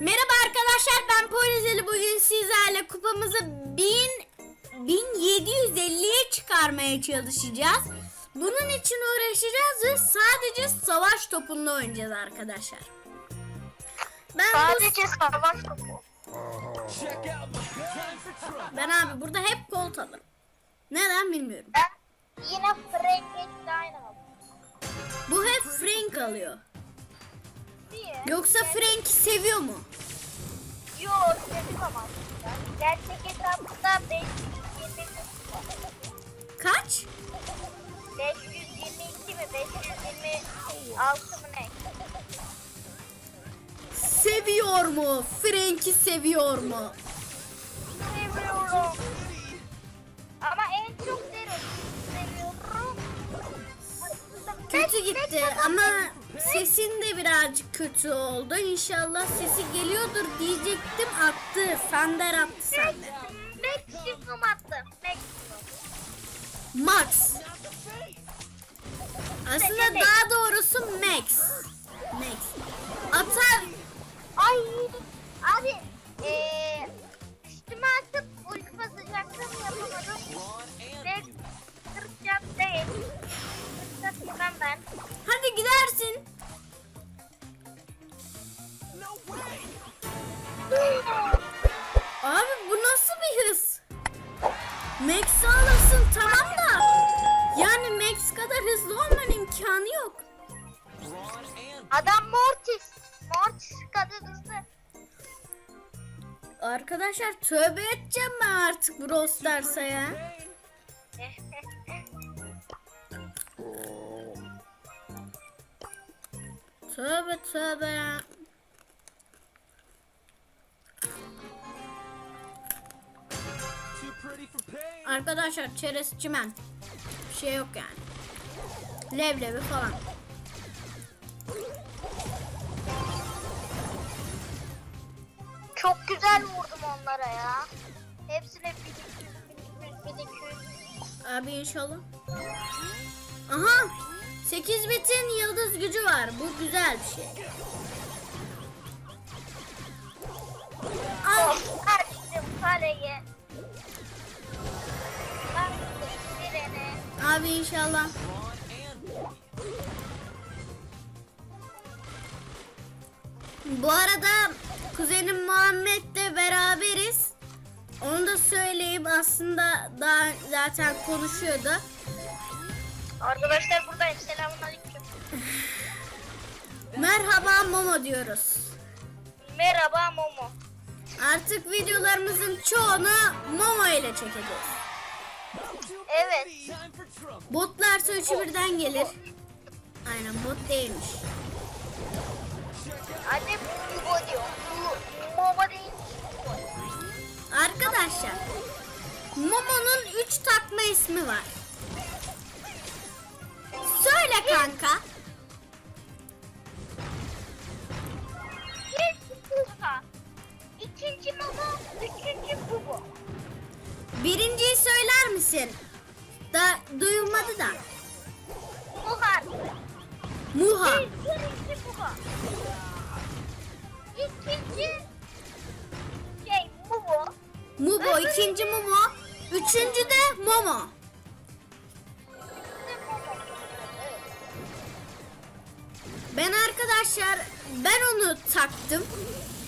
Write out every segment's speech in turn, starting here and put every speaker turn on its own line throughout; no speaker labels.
Merhaba arkadaşlar ben Poyrazeli bugün sizlerle kupamızı 1000 1750'ye çıkarmaya çalışacağız. Bunun için uğraşacağız ve sadece savaş topunda oynayacağız arkadaşlar. Ben bu,
Sadece savaş topu.
ben abi burada hep kolt alırım. Neden bilmiyorum.
Ben yine Frankenstein aldım.
Bu hep Frank alıyor. Yoksa Frank'i seviyor mu?
Yok dedim ama. Gerçek hesapta 522
Kaç?
522 mi 526 mı ne?
Seviyor mu? Frank'i seviyor mu?
Seviyorum. Ama en çok Zeros'u seviyorum.
Kötü gitti ama sesin de birazcık kötü oldu. İnşallah sesi geliyordur diyecektim attı. Fender attı sende.
Maximum attım. Maximum.
Max. Aslında daha doğrusu Max. Max. Atar.
Ay
Arkadaşlar tövbe edeceğim ben artık Brawl Stars'a ya. Tövbe tövbe. Arkadaşlar çerez çimen. Bir şey yok yani. Leblebi falan.
Çok güzel vurdum onlara ya. Hepsine 1200 1200
Abi inşallah. Aha! 8 bitin yıldız gücü var. Bu güzel bir şey. Al.
Açtım kaleye.
Abi inşallah. Bu arada da söyleyeyim aslında daha zaten konuşuyordu.
Arkadaşlar buradayım. Selamun aleyküm.
Merhaba Momo diyoruz.
Merhaba Momo.
Artık videolarımızın çoğunu Momo ile çekeceğiz.
Evet.
Botlarsa üçü birden gelir. Aynen bot değilmiş. Momo'nun 3 takma ismi var. Söyle kanka.
İlk Kuka. İkinci Momo. Üçüncü Bubu.
Birinciyi söyler misin? Da duyulmadı da.
Muhar.
Muha.
Birinci Bubu. İkinci şey Bubu.
Mubo ikinci Mumo. Üçüncü de Momo. Ben arkadaşlar ben onu taktım.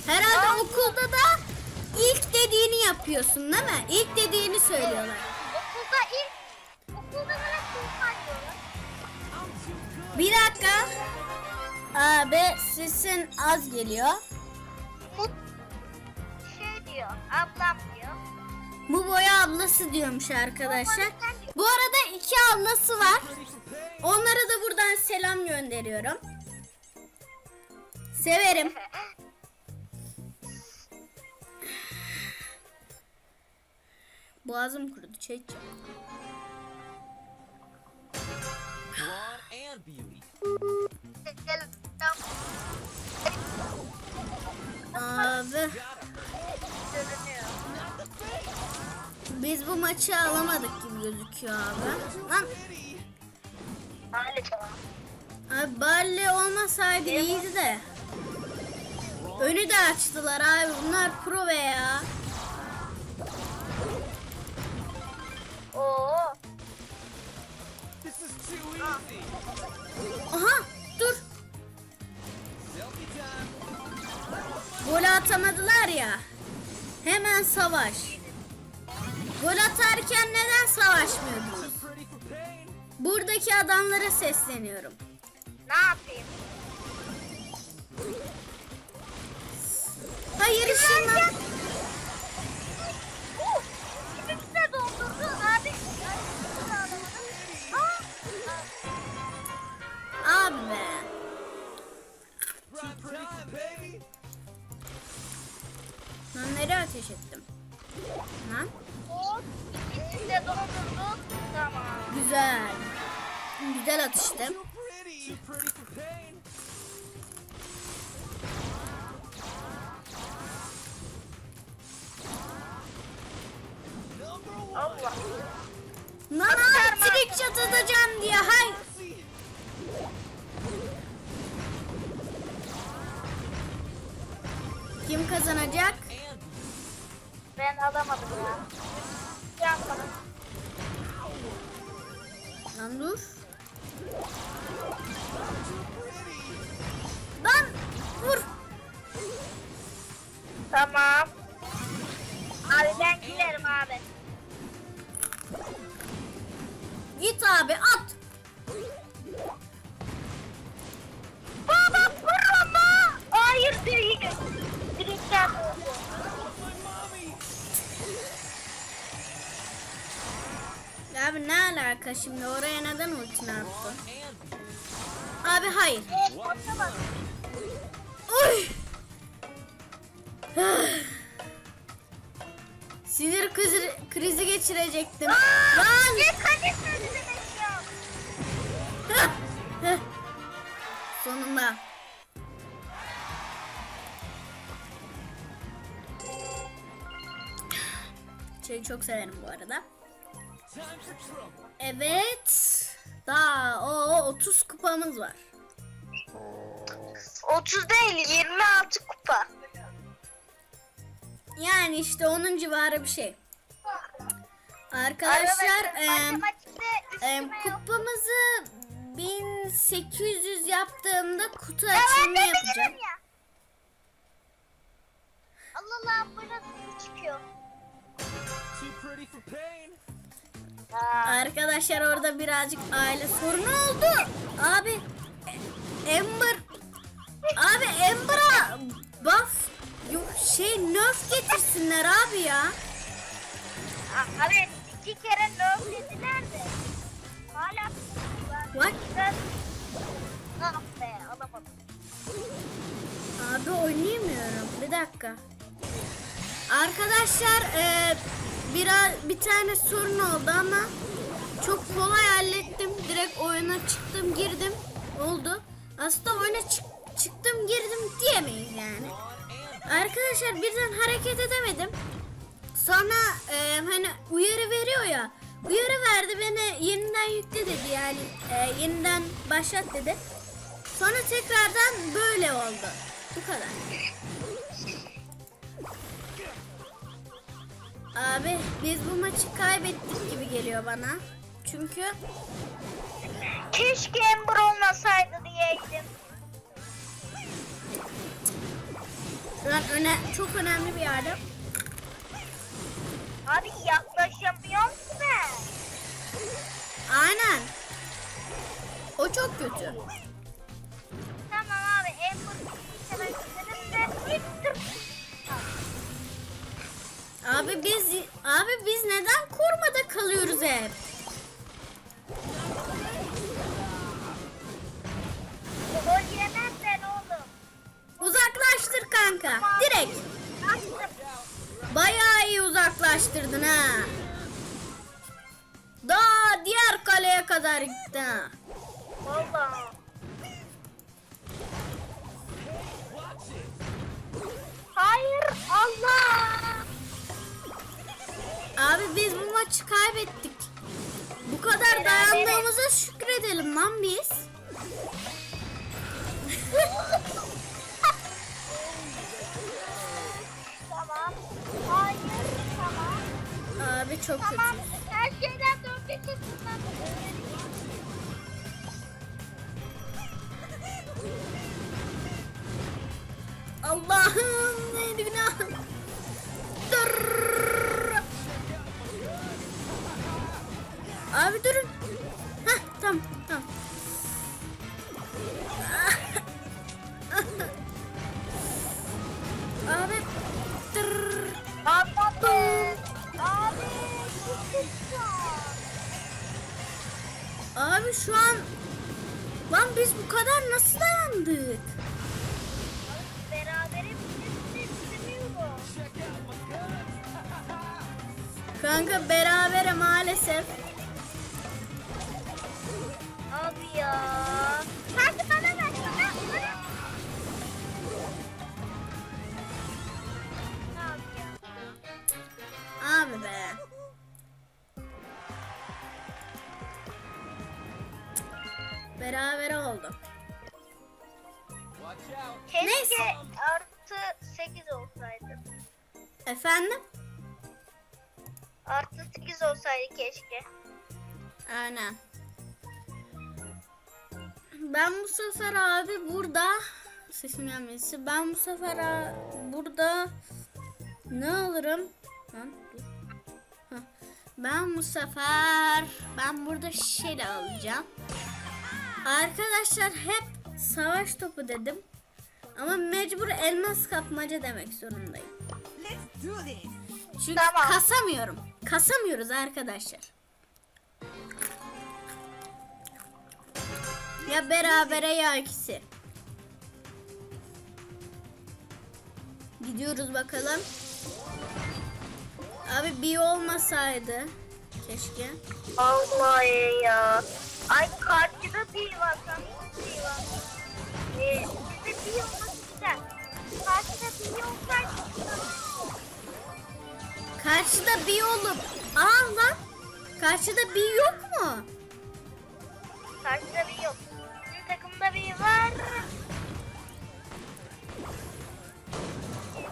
Herhalde okulda da ilk dediğini yapıyorsun değil mi? İlk dediğini söylüyorlar.
Okulda ilk okulda bana.
Bir dakika. Abi sesin az geliyor.
Mut şey diyor. Ablam diyor.
Bu boya ablası diyormuş arkadaşlar. Bu arada iki ablası var. Onlara da buradan selam gönderiyorum. Severim. Boğazım kurudu çek.
Blonde and beauty.
Gel.
Abi biz bu maçı alamadık gibi gözüküyor abi. Lan
Maalesef.
abi Barley olmasaydı iyiydi de. Önü de açtılar abi. Bunlar pro be ya.
Oo.
Aha dur. Gol atamadılar ya. Hemen savaş. Gol atarken neden savaşmıyordunuz? Buradaki adamlara sesleniyorum.
Ne yapayım?
Hayır ışınlan.
Number one.
Allah.
Lan abi trick shot atacağım diye hay. Kim kazanacak?
Ben alamadım ya. Yapmadım.
Lan dur.
Tamam. Abi ben giderim abi.
Git abi at.
Baba vurma. Hayır değil. Direkten.
Abi ne alaka şimdi oraya neden ultini attın? Abi hayır. Oy. Sinir krizi, krizi geçirecektim. Lan.
Demek ya?
Heh, heh. Sonunda. Şeyi çok severim bu arada. Evet. Daha o 30 kupamız var.
30 değil 26 kupa.
Yani işte onun civarı bir şey. Arkadaşlar
üstüme yok.
kupamızı 1800 yaptığımda kutu
de
yapacağım.
ya. Allah Allah bir çıkıyor.
Arkadaşlar orada birazcık aile sorunu oldu. Abi e- Ember Abi Ember'a buff yok şey nerf getirsinler abi ya.
Abi iki kere nerf dediler de. Hala
What?
Ben... Ah be alamadım.
Abi oynayamıyorum. Bir dakika. Arkadaşlar e, biraz bir tane sorun oldu ama çok kolay hallettim. Direkt oyuna çıktım girdim. Oldu. Aslında oyuna çık- çıktım girdim diyemeyiz yani. Arkadaşlar birden hareket edemedim. Sonra e, hani uyarı veriyor ya. Uyarı verdi beni yeniden yükle dedi yani e, yeniden başlat dedi. Sonra tekrardan böyle oldu. Bu kadar. Abi biz bu maçı kaybettik gibi geliyor bana. Çünkü
Keşke Ember olmasaydı diyeydim.
Şu an öne, çok önemli bir yerde.
Abi yaklaşamıyorum ki ben.
Aynen. O çok kötü.
Tamam abi de gittim.
Abi biz abi biz neden korumada kalıyoruz hep?
Gol yemem ben oğlum.
Uzaklaştır kanka. Direkt. Bayağı iyi uzaklaştırdın ha. Daha diğer kaleye kadar gitti ha.
Valla. Hayır Allah.
Abi biz bu maçı kaybettik. Bu kadar dayandığımıza şükredelim lan biz. çok kötü.
Her şeyden dörtte
Abi şu an Lan biz bu kadar nasıl dayandık?
Berabere.
Kanka berabere maalesef. Efendim?
Artı 8 olsaydı keşke.
Aynen. Ben bu sefer abi burada sesim gelmesi. Ben bu sefer a- burada ne alırım? Lan dur. Ben bu sefer ben burada şey alacağım. Arkadaşlar hep savaş topu dedim. Ama mecbur elmas kapmaca demek zorundayım. Çünkü
Tamam.
kasamıyorum. Kasamıyoruz arkadaşlar. Ya berabere ya ikisi. Gidiyoruz bakalım. Abi bir olmasaydı keşke.
Allah ya. Ay karşıda bir var. Karşıda bir var. Ee, bizde bir olması güzel. Karşıda bir olsaydı
Karşıda bir olup Aa lan. Karşıda bir yok mu?
Karşıda bir yok. Bizim takımda bir var.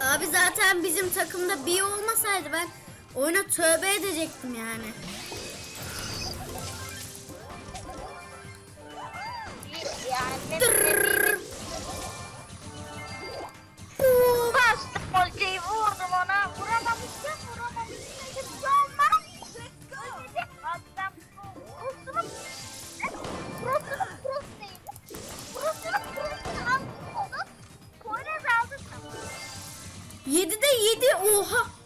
Abi zaten bizim takımda bir olmasaydı ben oyuna tövbe edecektim yani. 不好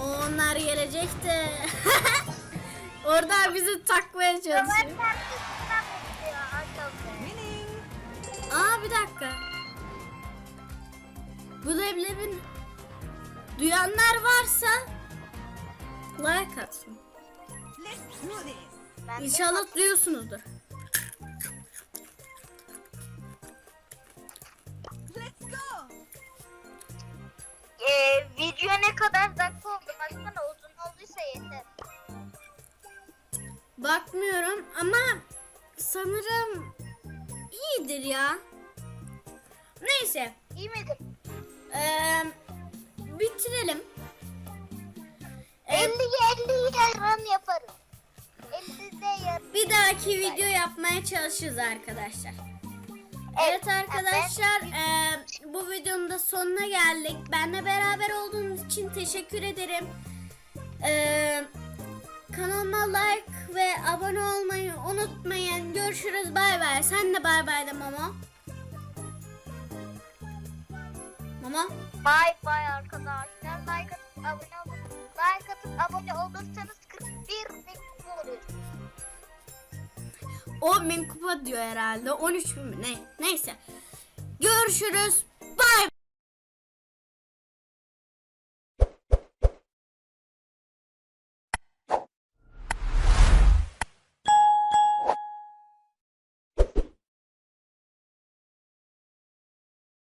Onlar gelecekti. Oradan bizi takmaya çalışıyor. Aa bir dakika. Bu leblebin duyanlar varsa like atsın. İnşallah duyuyorsunuzdur.
Ee, video ne kadar dakika oldu? Baksana uzun olduysa yeter.
Bakmıyorum ama sanırım iyidir ya. Neyse.
İyi midir?
eee, bitirelim. Eee,
50 50 yarın yaparım. 50'de yarın.
bir dahaki video yapmaya çalışacağız arkadaşlar. Evet arkadaşlar eee, bu videonun da sonuna geldik. Benle beraber olduğunuz için teşekkür ederim. Eee, kanalıma like ve abone olmayı unutmayın. Görüşürüz bay bay. Sen de bay bay de mama. Mama.
Bay bay arkadaşlar. Like atıp abone olun. Like atıp abone olursanız 41 bin oluyor.
10 bin kupa diyor herhalde. 13 bin mi? Ne? Neyse. Görüşürüz. Bay